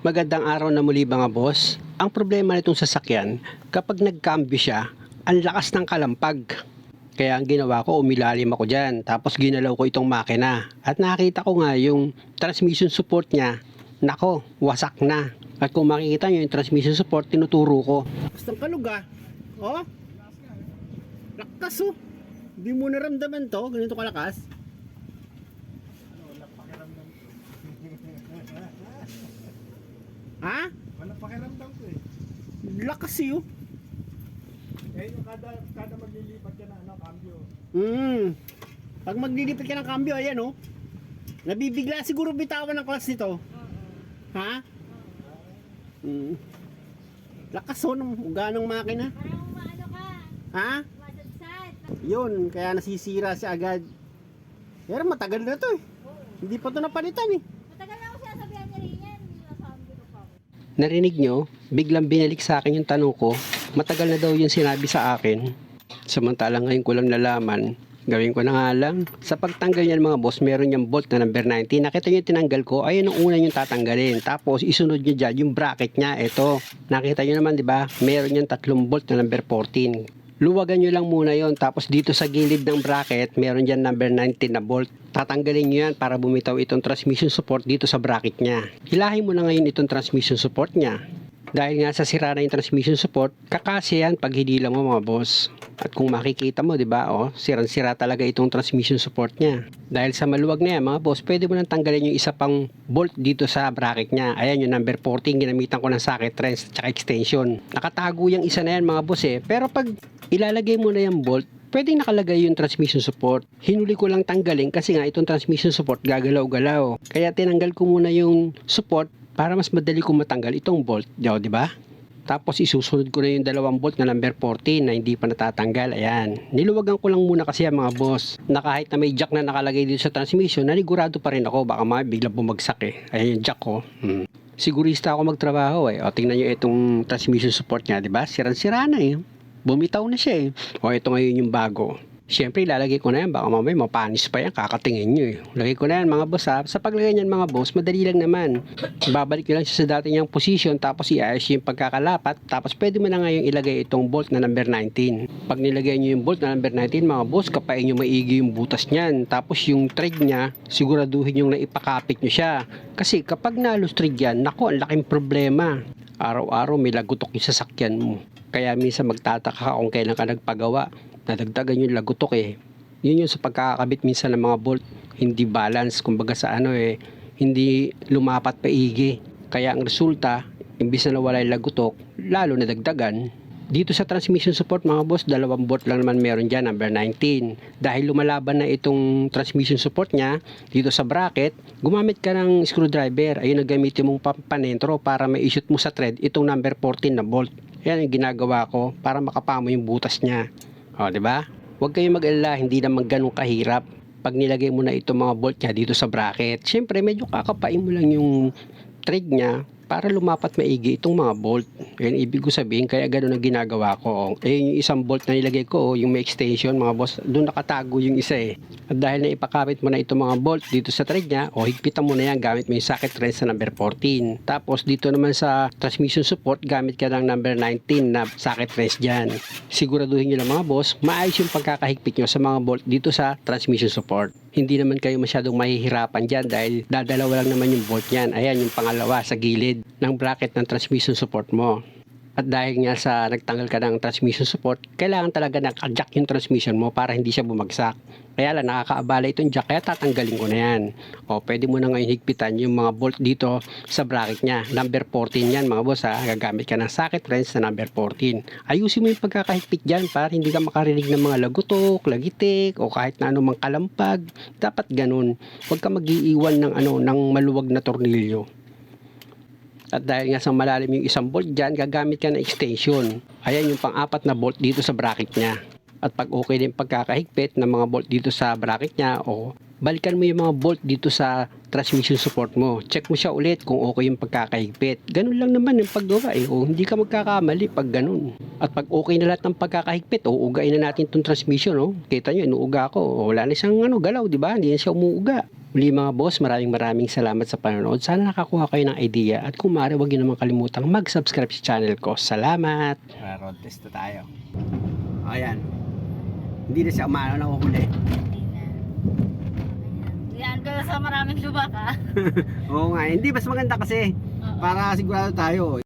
Magandang araw na muli mga boss. Ang problema nitong sasakyan, kapag nagkambyo siya, ang lakas ng kalampag. Kaya ang ginawa ko, umilalim ako dyan. Tapos ginalaw ko itong makina. At nakita ko nga yung transmission support niya. Nako, wasak na. At kung makikita nyo yung transmission support, tinuturo ko. Basta kalug ah. Oh. Lakas oh. Hindi mo naramdaman to, ganito kalakas. Ha? Wala pakiramdam ko eh. Lakas yun. Eh, yung kada, kada maglilipat ka na, ano, cambio. Mm. Pag maglilipat ka ng cambio, ayan oh. Nabibigla siguro bitawan ng class nito. Ha? Mm. Lakas oh ng uga ng makina. Parang maano ka, Ha? masadsad. Yun, kaya nasisira siya agad. Pero matagal na to eh. Hindi pa to napalitan eh. Matagal na ako sinasabihan niya rin yan. Nakasabi ko pa. Narinig nyo, biglang binalik sa akin yung tanong ko. Matagal na daw yung sinabi sa akin. Samantalang ngayon ko lang nalaman, gawin ko na nga lang. Sa pagtanggal niyan mga boss, meron yung bolt na number 90. Nakita yung tinanggal ko, ayun ang una yung tatanggalin. Tapos isunod nyo dyan yung bracket niya, ito. Nakita nyo naman, di ba? Meron yung tatlong bolt na number 14. Luwagan nyo lang muna yon Tapos dito sa gilid ng bracket, meron dyan number 19 na bolt. Tatanggalin nyo yan para bumitaw itong transmission support dito sa bracket niya. Hilahin mo na ngayon itong transmission support niya. Dahil nga sa sira na yung transmission support, kakasya yan pag hinila mo mga boss. At kung makikita mo, di ba, oh, sirang-sira talaga itong transmission support niya. Dahil sa maluwag na yan, mga boss, pwede mo nang tanggalin yung isa pang bolt dito sa bracket niya. Ayan yung number 14, ginamitan ko ng socket wrench at extension. Nakatago yung isa na yan mga boss eh. Pero pag ilalagay mo na yung bolt, pwedeng nakalagay yung transmission support. Hinuli ko lang tanggalin kasi nga itong transmission support gagalaw-galaw. Kaya tinanggal ko muna yung support para mas madali kong matanggal itong bolt. Di ba? Tapos isusunod ko na yung dalawang bolt na number 14 na hindi pa natatanggal. Ayan. Niluwagan ko lang muna kasi ang mga boss na kahit na may jack na nakalagay dito sa transmission, nanigurado pa rin ako. Baka mga biglang bumagsak eh. Ayan yung jack ko. Hmm. Sigurista ako magtrabaho eh. O tingnan nyo itong transmission support niya, di ba? Siran-sira na eh. Bumitaw na siya eh. O ito ngayon yung bago. Siyempre, ilalagay ko na yan. Baka mamaya mapanis pa yan. Kakatingin nyo eh. Lagay ko na yan mga boss ha. Sa paglagay niyan mga boss, madali lang naman. Babalik nyo lang siya sa dati niyang position. Tapos i-ayos yung pagkakalapat. Tapos pwede mo na ngayon ilagay itong bolt na number 19. Pag nilagay nyo yung bolt na number 19 mga boss, kapain nyo maigi yung butas niyan. Tapos yung thread niya, siguraduhin yung naipakapit nyo siya. Kasi kapag nalus thread yan, naku, ang laking problema. Araw-araw may lagutok yung sasakyan mo. Kaya minsan magtataka ka kung kailan ka nagpagawa nadagdagan yung lagutok eh. Yun yung sa pagkakabit minsan ng mga bolt, hindi balance, kumbaga sa ano eh, hindi lumapat paigi. Kaya ang resulta, imbis na nawala yung lagutok, lalo nadagdagan. Dito sa transmission support mga boss, dalawang bolt lang naman meron dyan, number 19. Dahil lumalaban na itong transmission support niya, dito sa bracket, gumamit ka ng screwdriver. Ayun ang gamitin mong pampanentro para ma-shoot mo sa thread itong number 14 na bolt. Yan ang ginagawa ko para makapamo yung butas niya. O, di ba? Huwag kayong mag-alala, hindi naman ganun kahirap. Pag nilagay mo na itong mga bolt niya dito sa bracket, syempre medyo kakapain mo lang yung thread niya para lumapat maigi itong mga bolt. Yan ibig ko sabihin, kaya ganun ang ginagawa ko. Eh, yung isang bolt na nilagay ko, yung may extension, mga boss, doon nakatago yung isa eh. At dahil na ipakapit mo na itong mga bolt dito sa thread niya, o higpitan mo na yan gamit mo yung socket wrench na number 14. Tapos dito naman sa transmission support, gamit ka ng number 19 na socket wrench dyan. Siguraduhin nyo lang mga boss, maayos yung pagkakahigpit nyo sa mga bolt dito sa transmission support. Hindi naman kayo masyadong mahihirapan dyan dahil dadalawa lang naman yung bolt niyan. Ayan yung pangalawa sa gilid ng bracket ng transmission support mo. At dahil nga sa nagtanggal ka ng transmission support, kailangan talaga naka-jack yung transmission mo para hindi siya bumagsak. Kaya lang nakakaabala itong jack, kaya tatanggalin ko na yan. O pwede mo na ngayon higpitan yung mga bolt dito sa bracket niya. Number 14 yan mga boss ha. Gagamit ka ng socket wrench na number 14. Ayusin mo yung pagkakahigpit dyan para hindi ka makarinig ng mga lagutok, lagitik, o kahit na anumang kalampag. Dapat ganun. Huwag ka mag-iiwan ng, ano, ng maluwag na tornilyo. At dahil nga sa malalim yung isang bolt dyan, gagamit ka ng extension. Ayan yung pang-apat na bolt dito sa bracket niya. At pag okay din pagkakahigpit ng mga bolt dito sa bracket niya o balikan mo yung mga bolt dito sa transmission support mo. Check mo siya ulit kung okay yung pagkakahigpit. Ganun lang naman yung paggawa eh. O, hindi ka magkakamali pag ganun. At pag okay na lahat ng pagkakahigpit, o ugain na natin itong transmission. Oh. Kita nyo, inuuga ko. O, wala na siyang ano, galaw, di ba? Hindi na siya umuuga. Muli mga boss, maraming maraming salamat sa panonood. Sana nakakuha kayo ng idea. At kung maaari, huwag nyo naman kalimutang mag-subscribe sa channel ko. Salamat! Road test na tayo. Ayan. Hindi na siya umano na uhuli. Hindi na. Yan ka sa maraming lubak ah. Oo nga, hindi mas maganda kasi para sigurado tayo.